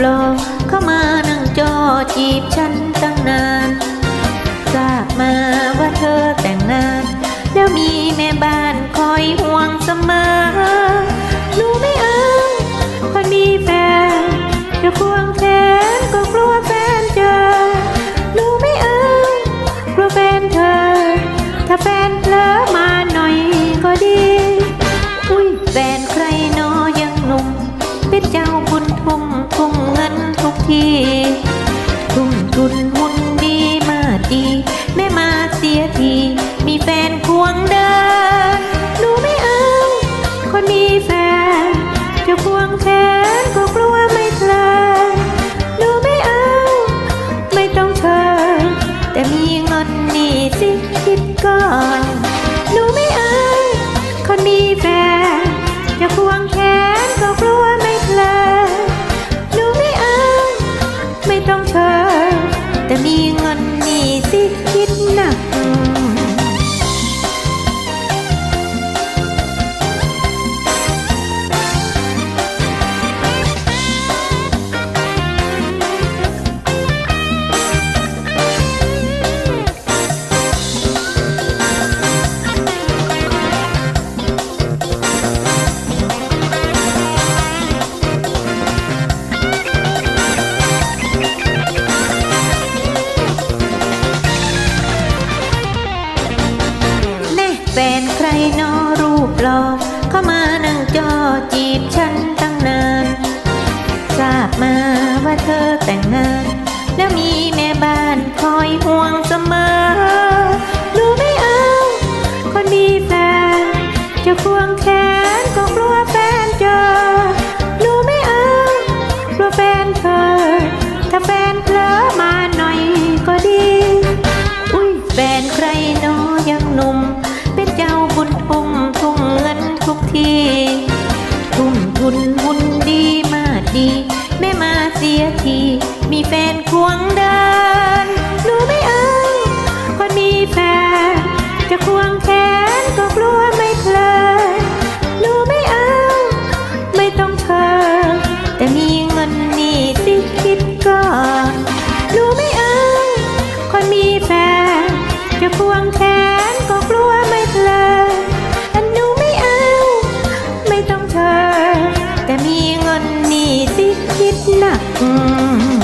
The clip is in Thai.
หล่อเข้ามานั่งจอจีบฉันตั้งนานทราบมาว่าเธอแต่งงาน แล้วมีแม่บ้านคอยห่วงเสมอหนูไม่เอาคนมีแฟนจะควงแขนก็กลัวแฟนเจอหนูไม่เอากลัวแฟนเธอ ถ้าแฟนเผลอมาหน่อยก็ดี อุ้ยแฟนใคร ทุกทีทุ่มทุนหุ่นดีมาดี แม่มาเสียที มีแฟนควงด แฟนใครนอรูปหล่อเข้ามานั่งจอจีบฉันตั้งนาน ทราบมาว่าเธอแต่งงาน แล้วมีแม่บ้านคอยห่วงเสมอรู้ไม่เอา คนมีแฟนจะควงแขนก็กลัวแฟนเจอ ม่มาเสียที มีแฟนควงเดินหนูไม่เอาคนมีแฟน จะควงแขนก็กลัวไม่เพลินหนูไม่เอา ไม่ต้องเชิญแต่มีเงินนี่สิคิดก่อนหนูไม่เอา คนมีแฟน จะควงแขนก็ ต้